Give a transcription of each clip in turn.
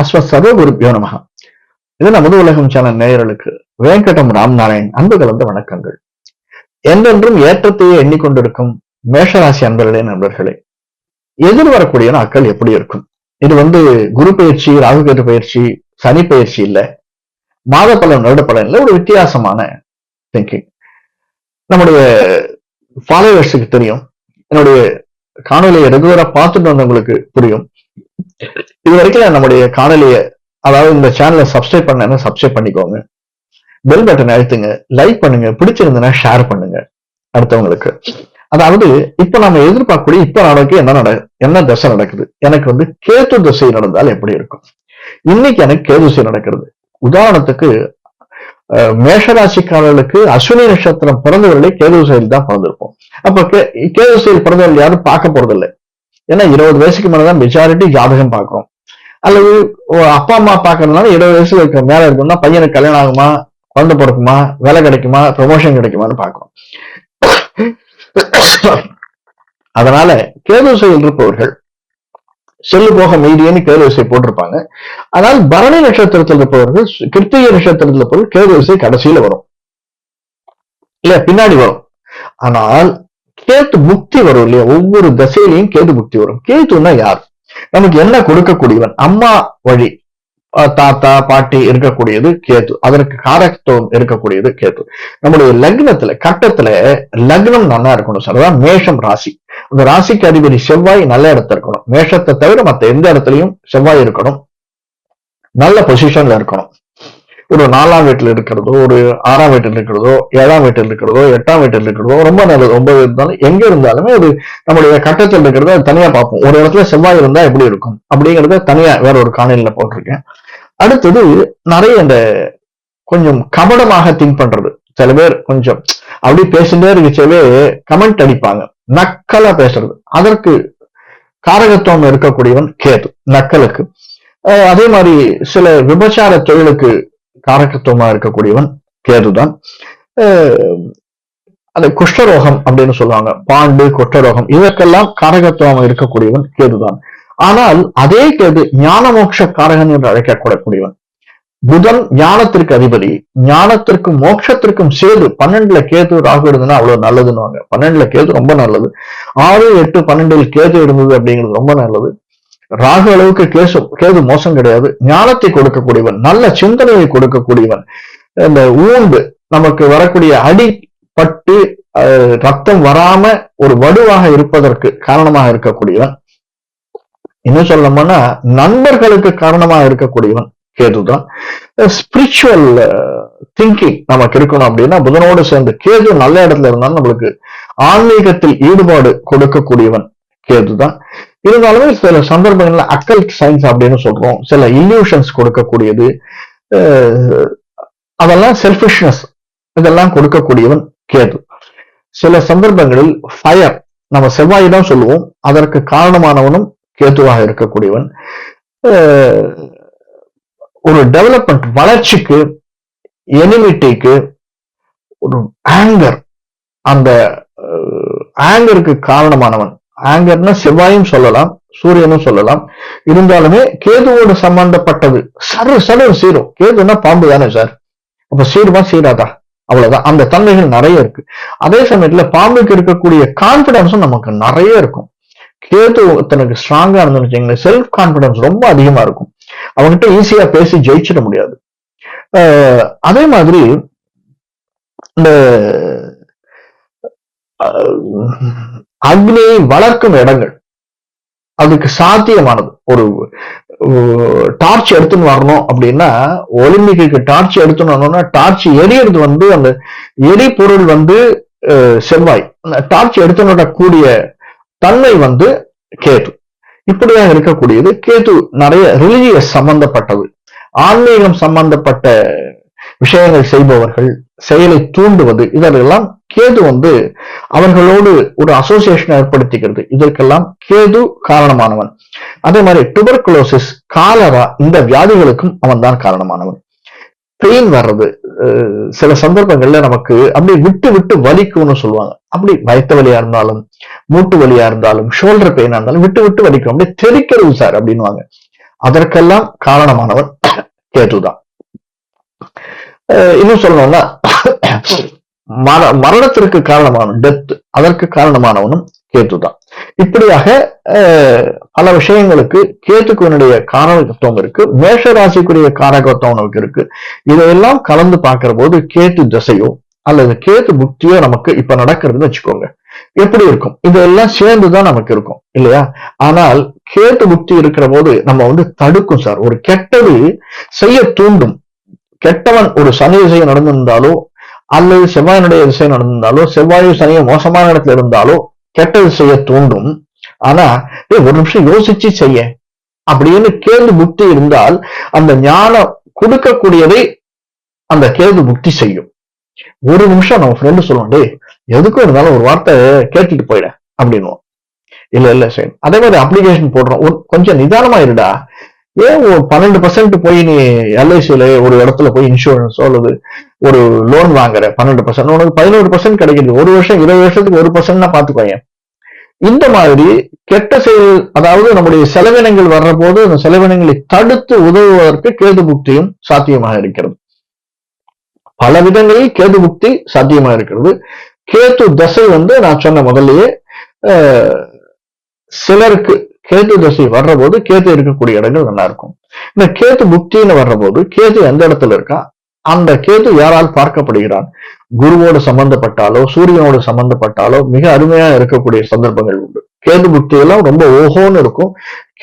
நமஸ்காரம் அஸ்வ சர்வகுருப்பியோ நமகா இது நமது உலகம் சேனல் நேயர்களுக்கு வேங்கடம் ராம்நாராயண் அன்பு கலந்த வணக்கங்கள். என்றென்றும் ஏற்றத்தையே எண்ணிக்கொண்டிருக்கும் மேஷராசி அன்பர்களே நண்பர்களே எதிர்வரக்கூடிய நாட்கள் எப்படி இருக்கும்? இது வந்து குரு பயிற்சி ராகுகேது பயிற்சி சனி பயிற்சி இல்ல. மாத பலன் வருட பலன் ஒரு வித்தியாசமான திங்கிங் நம்முடைய ஃபாலோவர்ஸுக்கு தெரியும். என்னுடைய காணொலியை ரெகுலரா பார்த்துட்டு வந்தவங்களுக்கு புரியும். இது வரைக்கும் நம்முடைய காணொலியை அதாவது இந்த சேனலை சப்ஸ்கிரைப் பண்ண சப்ஸ்கிரைப் பண்ணிக்கோங்க. பெல் பட்டன் அழுத்துங்க. லைக் பண்ணுங்க. பிடிச்சிருந்ததுன்னா ஷேர் பண்ணுங்க. அடுத்தவங்களுக்கு. அதாவது இப்ப நம்ம எதிர்பார்க்கக்கூடிய இப்ப நாளைக்கு என்ன நட என்ன தசை நடக்குது? எனக்கு வந்து கேத்து தசை நடந்தால் எப்படி இருக்கும்? இன்னைக்கு எனக்கு கேது தசை நடக்கிறது. உதாரணத்துக்கு மேஷராசிக்காரர்களுக்கு அஸ்வினி நட்சத்திரம் பிறந்தவர்களே கேது தசையில் தான் பிறந்திருப்போம். அப்ப கே கேது பிறந்தவர்கள் யாரும் பார்க்க போறதில்லை. ஏன்னா இருபது வயசுக்கு மேலதான் மெஜாரிட்டி ஜாதகம் பார்க்கிறோம். அல்லது அப்பா அம்மா பாக்குறதுனால இருபது வயசுல இருக்க மேல இருக்கணும்னா பையனுக்கு கல்யாணம் ஆகுமா? குழந்தை பிறக்குமா? வேலை கிடைக்குமா? ப்ரொமோஷன் கிடைக்குமான்னு பார்க்கிறோம். அதனால கேதுசையில் இருப்பவர்கள் செல்லு போக மீடியன்னு கேதுவசை போட்டிருப்பாங்க. ஆனால் பரணி நட்சத்திரத்தில் இருப்பவர்கள் கிருத்திகை நட்சத்திரத்தில் இருப்பவர்கள் கேதுவசை கடைசியில வரும். இல்ல பின்னாடி வரும். ஆனால் கேத்து புக்தி வரும் இல்லையா? ஒவ்வொரு தசையிலையும் கேது புக்தி வரும். கேத்துன்னா யார்? நமக்கு என்ன கொடுக்கக்கூடியவன்? அம்மா வழி தாத்தா பாட்டி இருக்கக்கூடியது கேது அதற்கு காரகத்துவம் இருக்கக்கூடியது கேது நம்முடைய லக்னத்துல கட்டத்துல லக்னம் நல்லா இருக்கணும் சார். அதான் மேஷம் ராசி. அந்த ராசிக்கு அதிபதி செவ்வாய் நல்ல இடத்துல இருக்கணும். மேஷத்தை தவிர மத்த எந்த இடத்துலயும் செவ்வாய் இருக்கணும். நல்ல பொசிஷன்ல இருக்கணும். ஒரு நாலாம் வீட்டுல இருக்கிறதோ ஒரு ஆறாம் வீட்டில் இருக்கிறதோ ஏழாம் வீட்டில் இருக்கிறதோ எட்டாம் வீட்டில் இருக்கிறதோ ரொம்ப நல்லது ஒன்பது இருந்தாலும் எங்க இருந்தாலுமே அது நம்மளுடைய கட்டத்தில் இருக்கிறத தனியா பார்ப்போம். ஒரு இடத்துல செவ்வாய் இருந்தா எப்படி இருக்கும்? அப்படிங்கறத தனியா வேற ஒரு காணொலியில போட்டிருக்கேன். அடுத்தது நிறைய இந்த கொஞ்சம் கபடமாக திங்க் பண்றது. சில பேர் கொஞ்சம் அப்படி பேசிட்டே இருக்கச்சவே கமெண்ட் அடிப்பாங்க. நக்கலா பேசுறது. அதற்கு காரகத்துவம் இருக்கக்கூடியவன் கேது நக்கலுக்கு. அஹ் அதே மாதிரி சில விபச்சார தொழிலுக்கு காரகத்துவமா இருக்கக்கூடியவன் கேதுதான். அந்த குஷ்டரோகம் அப்படின்னு சொல்லுவாங்க. பாண்டு குஷ்டரோகம் இதற்கெல்லாம் காரகத்துவம் இருக்கக்கூடியவன் கேதுதான். ஆனால் அதே கேது ஞான காரகன் என்று அழைக்கக்கூடக்கூடியவன். புதன் ஞானத்திற்கு அதிபதி ஞானத்திற்கும் மோட்சத்திற்கும் சேது பன்னெண்டுல கேது ராகு இருந்ததுன்னா அவ்வளவு நல்லதுன்னுவாங்க. பன்னெண்டுல கேது ரொம்ப நல்லது. ஆறு எட்டு பன்னெண்டில் கேது இருந்தது அப்படிங்கிறது ரொம்ப நல்லது. ராகு அளவுக்கு கேசு கேது மோசம் கிடையாது. ஞானத்தை கொடுக்கக்கூடியவன் நல்ல சிந்தனையை கொடுக்கக்கூடியவன். இந்த ஊண்டு நமக்கு வரக்கூடிய அடிப்பட்டு ரத்தம் வராம ஒரு வடுவாக இருப்பதற்கு காரணமாக இருக்கக்கூடியவன். இன்னும் சொல்லணும்னா நண்பர்களுக்கு காரணமாக இருக்கக்கூடியவன் கேதுதான். ஸ்பிரிச்சுவல் திங்கிங் நமக்கு இருக்கணும் அப்படின்னா புதனோடு சேர்ந்து கேது நல்ல இடத்துல இருந்தாலும் நம்மளுக்கு ஆன்மீகத்தில் ஈடுபாடு கொடுக்கக்கூடியவன் கேதுதான். இருந்தாலுமே சில சந்தர்ப்பங்கள்ல அக்கல் சயின்ஸ் அப்படின்னு சொல்றோம். சில இல்யூஷன்ஸ் கொடுக்கக்கூடியது அதெல்லாம் செல்ஃபிஷ்னஸ் இதெல்லாம் கொடுக்கக்கூடியவன் கேது. சில சந்தர்ப்பங்களில் ஃபயர் நம்ம செவ்வாய் தான் சொல்லுவோம். அதற்கு காரணமானவனும் கேதுவாக இருக்கக்கூடியவன். ஒரு டெவலப்மெண்ட் வளர்ச்சிக்கு எனிமிட்டிக்கு ஒரு ஆங்கர் அந்த ஆங்கருக்கு காரணமானவன். ஆங்கர்னா செவ்வாயும் சொல்லலாம் சூரியனும் சொல்லலாம். இருந்தாலுமே கேதுவோடு சம்பந்தப்பட்டது. சரு சரு சீரும். கேதுன்னா பாம்பு தானே சார் அப்ப சீருமா சீராதா அவ்வளவுதான். அந்த தன்மைகள் நிறைய இருக்கு. அதே சமயத்துல பாம்புக்கு இருக்கக்கூடிய கான்பிடன்ஸும் நமக்கு நிறைய இருக்கும். கேது தனக்கு ஸ்ட்ராங்கா இருந்துன்னு வச்சுங்களேன் செல்ஃப் கான்பிடன்ஸ் ரொம்ப அதிகமா இருக்கும். அவன்கிட்ட ஈஸியா பேசி ஜெயிச்சிட முடியாது. அதே மாதிரி இந்த அக்னியை வளர்க்கும் இடங்கள். அதுக்கு சாத்தியமானது. ஒரு டார்ச் எடுத்துன்னு வரணும் அப்படின்னா ஒலிம்பிக்கு டார்ச் எடுத்துன்னு வரணும்னா டார்ச் எரியறது வந்து அந்த எரிபொருள் வந்து அஹ், செவ்வாய். அந்த டார்ச் எடுத்துன்னு வரக்கூடிய தன்மை வந்து கேது. இப்படியாக இருக்கக்கூடியது. கேது நிறைய ரிலிஜியஸ் சம்பந்தப்பட்டது. ஆன்மீகம் சம்பந்தப்பட்ட விஷயங்கள் செய்பவர்கள் செயலை தூண்டுவது இதற்கெல்லாம் கேது வந்து அவர்களோடு ஒரு அசோசியேஷன் ஏற்படுத்திக்கிறது. இதற்கெல்லாம் கேது காரணமானவன். அதே மாதிரி டுபர்குலோசிஸ் காலரா இந்த வியாதிகளுக்கும் அவன் தான் காரணமானவன். பெயின் வர்றது அஹ் சில சந்தர்ப்பங்கள்ல நமக்கு அப்படி விட்டு விட்டு வலிக்கும்னு சொல்லுவாங்க. அப்படி பயத்த வலியா இருந்தாலும் மூட்டு வலியா இருந்தாலும் ஷோல்டர் பெயினா இருந்தாலும் விட்டு விட்டு வலிக்கும். அப்படியே தெரிக்கிறது சார் அப்படின்னுவாங்க. அதற்கெல்லாம் காரணமானவன் கேதுதான். தான் இன்னும் சொல்லணும்னா மர மரணத்திற்கு காரணமான டெத் அதற்கு காரணமானவனும் கேத்துதான் இப்படியாக பல விஷயங்களுக்கு கேத்துக்குவனுடைய காரகத்துவம் இருக்கு மேஷ ராசிக்குரிய காரகத்துவம் நமக்கு இருக்கு. இதையெல்லாம் கலந்து பார்க்கிற போது கேத்து திசையோ அல்லது கேத்து புக்தியோ நமக்கு இப்ப நடக்கிறதுன்னு வச்சுக்கோங்க. எப்படி இருக்கும்? இதெல்லாம் சேர்ந்துதான் நமக்கு இருக்கும் இல்லையா? ஆனால் கேத்து புக்தி இருக்கிற போது நம்ம வந்து தடுக்கும் சார். ஒரு கெட்டது செய்ய தூண்டும். கெட்டவன் ஒரு சனி திசை நடந்திருந்தாலோ அல்லது செவ்வாயினுடைய திசை நடந்திருந்தாலோ செவ்வாயு சனியை மோசமான இடத்துல இருந்தாலோ கெட்ட செய்ய தூண்டும். ஆனா ஒரு நிமிஷம் யோசிச்சு செய்ய. அப்படின்னு கேள்வி புக்தி இருந்தால் அந்த ஞானம் கொடுக்கக்கூடியதை அந்த கேள்வி புக்தி செய்யும். ஒரு நிமிஷம் நம்ம ஃப்ரெண்டு சொல்லுவோம் டே எதுக்கும் இருந்தாலும் ஒரு வார்த்தை கேட்டுட்டு போயிட அப்படின்னுவோம். இல்ல இல்ல சரி. அதே மாதிரி அப்ளிகேஷன் போடுறோம். ஒரு கொஞ்சம் நிதானமா இருடா. ஏன் ஒரு பன்னெண்டு பர்சன்ட் போய் நீ எல்ஐசியில ஒரு இடத்துல போய் இன்சூரன்ஸோ அல்லது ஒரு லோன் வாங்குற? பன்னெண்டு பர்சன்ட் உனக்கு பதினோரு பர்சன்ட் கிடைக்குது. ஒரு வருஷம் இருபது வருஷத்துக்கு ஒரு பர்சன்ட்னா பாத்துக்கோங்க இந்த மாதிரி கெட்ட செயல் அதாவது நம்முடைய செலவினங்கள் வர்ற போது அந்த செலவினங்களை தடுத்து உதவுவதற்கு கேது புக்தியும் சாத்தியமாக இருக்கிறது. பல விதங்களில் கேது புக்தி சாத்தியமாக இருக்கிறது. கேது தசை வந்து நான் சொன்ன முதல்லயே சிலருக்கு கேது தசை வர்ற போது கேது இருக்கக்கூடிய இடங்கள் நல்லா இருக்கும் இந்த கேது புக்தின்னு வர்ற போது கேது எந்த இடத்துல இருக்கா? அந்த கேது யாரால் பார்க்கப்படுகிறான்? குருவோடு சம்பந்தப்பட்டாலோ சூரியனோடு சம்பந்தப்பட்டாலோ மிக அருமையா இருக்கக்கூடிய சந்தர்ப்பங்கள் உண்டு. கேது புக்தி எல்லாம் ரொம்ப ஓஹோன்னு இருக்கும்.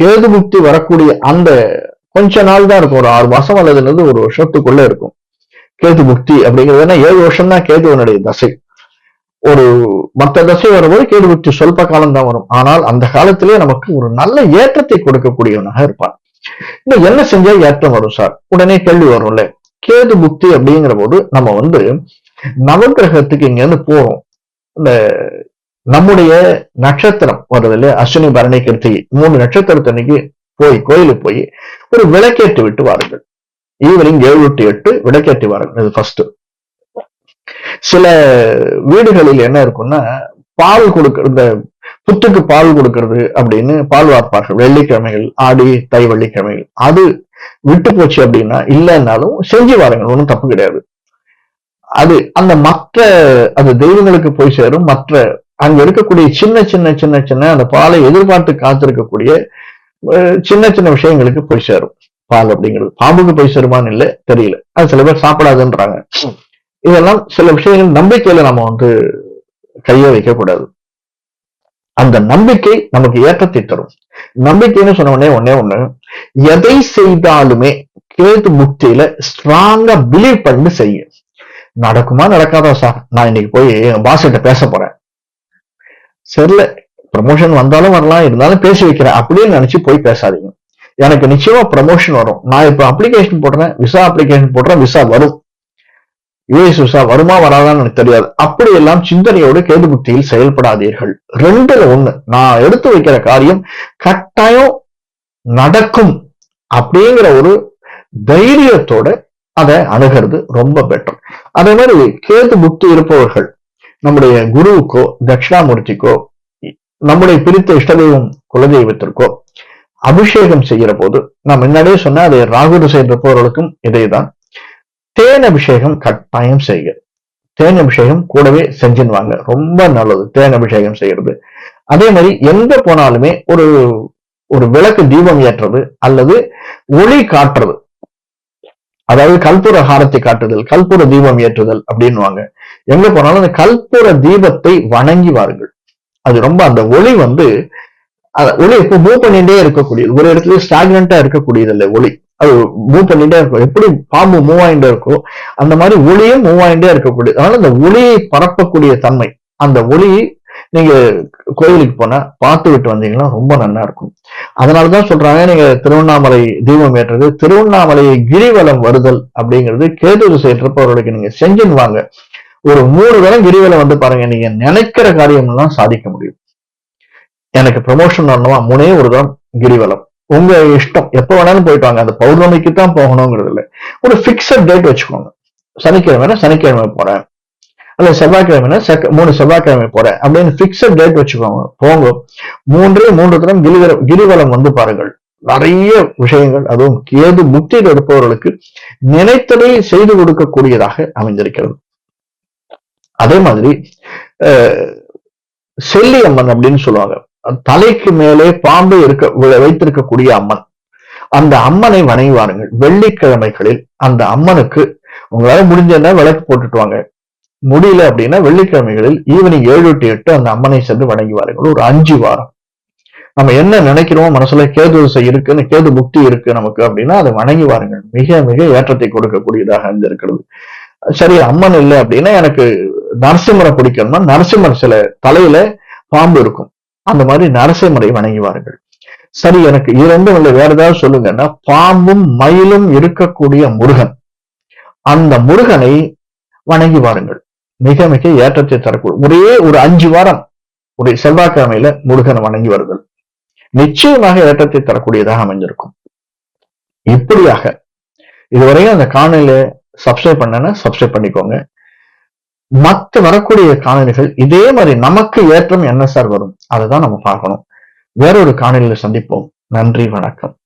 கேது புக்தி வரக்கூடிய அந்த கொஞ்ச நாள் தான் இருக்கும். ஒரு ஆறு மாசம் அல்லது ஒரு வருஷத்துக்குள்ள இருக்கும். கேது புக்தி அப்படிங்கிறது ஏன்னா ஏழு வருஷம் தான் கேதுவனுடைய தசை. ஒரு மற்ற தசை வரும்போது கேடு புத்தி சொல்ப காலம் தான் வரும். ஆனால் அந்த காலத்திலே நமக்கு ஒரு நல்ல ஏற்றத்தை கொடுக்கக்கூடியவனாக இருப்பான். இன்னும் என்ன செஞ்சா ஏற்றம் வரும் சார் உடனே கேள்வி வரும்ல. கேது புத்தி அப்படிங்கிற போது நம்ம வந்து நவகிரகத்துக்கு இங்க இருந்து போறோம். இந்த நம்முடைய நட்சத்திரம் வருது இல்லையா? அஸ்வினி பரணி கிருத்திகை மூணு நட்சத்திரத்தன்னைக்கு போய் கோயிலுக்கு போய் ஒரு விளக்கேற்றி விட்டு வாருங்கள். ஈவினிங் ஏழு டு எட்டு விளக்கேற்றி வாருங்கள். இது ஃபர்ஸ்ட் சில வீடுகளில் என்ன இருக்கும்னா பால் கொடுக்க இந்த புத்துக்கு பால் கொடுக்கிறது அப்படின்னு பால் வார்ப்பார்கள். வெள்ளிக்கிழமைகள் ஆடி தை வெள்ளிக்கிழமைகள். அது விட்டு போச்சு அப்படின்னா இல்லைன்னாலும் செஞ்சு வாருங்கள் ஒன்றும் தப்பு கிடையாது. அது அந்த மற்ற அந்த தெய்வங்களுக்கு போய் சேரும். மற்ற அங்க இருக்கக்கூடிய சின்ன சின்ன சின்ன சின்ன அந்த பாலை எதிர்பார்த்து காத்திருக்கக்கூடிய சின்ன சின்ன விஷயங்களுக்கு போய் சேரும். பால் அப்படிங்கிறது. பாம்புக்கு போய் சேருமான்னு இல்லை தெரியல. அது சில பேர் சாப்பிடாதுன்றாங்க. இதெல்லாம் சில விஷயங்கள் நம்பிக்கையில நம்ம வந்து கையை வைக்கக்கூடாது. அந்த நம்பிக்கை நமக்கு ஏற்றத்தை தரும். நம்பிக்கைன்னு சொன்ன உடனே ஒன்னே ஒண்ணு எதை செய்தாலுமே கேது முக்தியில ஸ்ட்ராங்கா பிலீவ் பண்ணி செய்யும் நடக்குமா நடக்காதா சார் நான் இன்னைக்கு போய் என் பாஸ் கிட்ட பேச போறேன். சரில ப்ரமோஷன் வந்தாலும் வரலாம் இருந்தாலும் பேசி வைக்கிறேன் அப்படின்னு நினைச்சு போய் பேசாதீங்க. எனக்கு நிச்சயமா ப்ரமோஷன் வரும். நான் இப்ப அப்ளிகேஷன் போடுறேன் விசா அப்ளிகேஷன் போடுறேன் விசா வரும். யுஎஸ் வருமா வராதான்னு எனக்கு தெரியாது. அப்படி எல்லாம் சிந்தனையோடு கேது புத்தியில் செயல்படாதீர்கள். ரெண்டுல ஒண்ணு நான் எடுத்து வைக்கிற காரியம் கட்டாயம் நடக்கும் அப்படிங்கிற ஒரு தைரியத்தோட அதை அணுகிறது ரொம்ப பெட்டர். அதே மாதிரி கேது புத்தி இருப்பவர்கள் நம்முடைய குருவுக்கோ தட்சிணாமூர்த்திக்கோ நம்முடைய பிரித்த இஷ்டதெய்வம் குலதெய்வத்திற்கோ அபிஷேகம் செய்கிற போது நான் முன்னாடியே சொன்ன அதை ராகு செய்தப்பவர்களுக்கும் இதேதான். தேன் அபிஷேகம் கட்டாயம் செய்க தேன் அபிஷேகம் கூடவே செஞ்சுன்னு ரொம்ப நல்லது. தேன் அபிஷேகம் செய்யறது. அதே மாதிரி எங்க போனாலுமே ஒரு ஒரு விளக்கு தீபம் ஏற்றுறது அல்லது ஒளி காட்டுறது. அதாவது கல்பூர ஹாரத்தை காட்டுதல் கல்பூர தீபம் ஏற்றுதல் அப்படின்னுவாங்க எங்க போனாலும் அந்த கல்பூர தீபத்தை வணங்கி வாருங்கள். அது ரொம்ப அந்த ஒளி வந்து ஒளி இப்போ மூவ் பண்ணிட்டே இருக்கக்கூடியது. ஒரு இடத்துல ஸ்டாக்னண்டா இருக்கக்கூடியது இல்லை ஒளி. அது மூவ் பண்ணிட்டே இருக்கும். எப்படி பாம்பு மூவ் ஆயிட்டே இருக்கோ அந்த மாதிரி ஒளியும் மூவ் ஆயிட்டே இருக்கக்கூடிய அதனால அந்த ஒளியை பரப்பக்கூடிய தன்மை அந்த ஒளி நீங்க கோயிலுக்கு போனா பார்த்து விட்டு வந்தீங்கன்னா ரொம்ப நல்லா இருக்கும். அதனாலதான் சொல்றாங்க நீங்க திருவண்ணாமலை தீபம் ஏற்றது திருவண்ணாமலையை கிரிவலம் வருதல் அப்படிங்கிறது கேது செய்யறப்பவர்களுக்கு நீங்க செஞ்சுன்னு வாங்க. ஒரு மூணு தரம் கிரிவலம் வந்து பாருங்க நீங்க நினைக்கிற காரியம் எல்லாம் சாதிக்க முடியும். எனக்கு ப்ரமோஷன் வரணுமா? மூணே ஒரு தரம் கிரிவலம். உங்க இஷ்டம். எப்ப வேணாலும் போயிட்டு வாங்க அந்த பௌர்ணமிக்கு தான் போகணுங்கிறது இல்லை ஒரு பிக்சட் டேட் வச்சுக்கோங்க. சனிக்கிழமை சனிக்கிழமை போறேன். அல்ல செவ்வாய்க்கிழமை செக் மூணு செவ்வாய்க்கிழமை போறேன். அப்படின்னு பிக்சட் டேட் வச்சுக்கோங்க. போங்க. மூன்றே மூன்று தரம் கிரிவலம் கிரிவலம் வந்து பாருங்கள். நிறைய விஷயங்கள் அதுவும் கேது முக்தியில் இருப்பவர்களுக்கு நினைத்ததை செய்து கொடுக்கக்கூடியதாக அமைந்திருக்கிறது. அதே மாதிரி செல்லி அம்மன் அப்படின்னு சொல்லுவாங்க. தலைக்கு மேலே பாம்பு இருக்க வைத்திருக்கக்கூடிய அம்மன். அந்த அம்மனை வணங்குவாருங்கள் வெள்ளிக்கிழமைகளில் அந்த அம்மனுக்கு உங்களால முடிஞ்சதுன்னா விளக்கு போட்டுட்டு வாங்க. முடியல அப்படின்னா வெள்ளிக்கிழமைகளில் ஈவினிங் ஏழு டு எட்டு அந்த அம்மனை சென்று வணங்குவாருங்கள் ஒரு அஞ்சு வாரம். நம்ம என்ன நினைக்கிறோமோ மனசுல கேது இருக்குன்னு கேது முக்தி இருக்கு நமக்கு அப்படின்னா அதை வணங்கி வாருங்கள் மிக மிக ஏற்றத்தை கொடுக்கக்கூடியதாக இருக்கிறது சரி அம்மன் இல்லை அப்படின்னா எனக்கு நரசிம்மரை பிடிக்கணும்னா நரசிம்மர் சில தலையில பாம்பு இருக்கும். அந்த மாதிரி நரசிம்மரை வணங்கி வாருங்கள் சரி எனக்கு இரண்டும் இல்லை. வேற ஏதாவது சொல்லுங்கன்னா பாம்பும் மயிலும் இருக்கக்கூடிய முருகன். அந்த முருகனை வணங்கி வாருங்கள் மிக மிக ஏற்றத்தை தரக்கூடும் ஒரே ஒரு அஞ்சு வாரம் ஒரு செவ்வாய்க்கிழமையில முருகனை வணங்கி வருதல் நிச்சயமாக ஏற்றத்தை தரக்கூடியதாக அமைஞ்சிருக்கும். இப்படியாக இதுவரையும் அந்த காணொலியை சப்ஸ்கிரைப் பண்ணனா சப்ஸ்கிரைப் பண்ணிக்கோங்க. மற்ற வரக்கூடிய காணொலிகள் இதே மாதிரி நமக்கு ஏற்றம் என்ன சார் வரும்? அதை தான் நம்ம பார்க்கணும். வேறொரு காணொலியில் சந்திப்போம். நன்றி வணக்கம்.